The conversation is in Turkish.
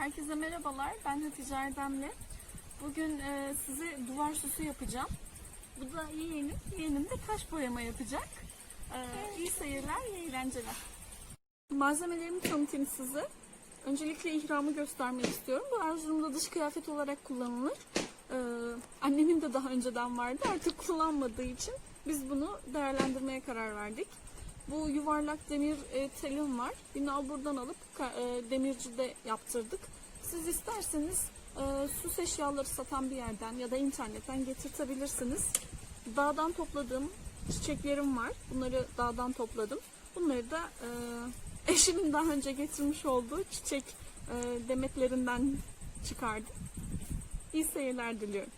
Herkese merhabalar. Ben Hatice Erdemli. Bugün e, size duvar süsü yapacağım. Bu da yeğenim. Yeğenim de taş boyama yapacak. E, iyi seyirler, iyi eğlenceler. Malzemelerimi tanıtayım size. Öncelikle ihramı göstermek istiyorum. Bu Erzurum'da dış kıyafet olarak kullanılır. E, annemin de daha önceden vardı. Artık kullanmadığı için biz bunu değerlendirmeye karar verdik. Bu yuvarlak demir e, telim var. Bir buradan alıp e, demircide yaptırdık. Siz isterseniz e, süs eşyaları satan bir yerden ya da internetten getirtebilirsiniz. Dağdan topladığım çiçeklerim var. Bunları dağdan topladım. Bunları da e, eşimin daha önce getirmiş olduğu çiçek e, demetlerinden çıkardım. İyi seyirler diliyorum.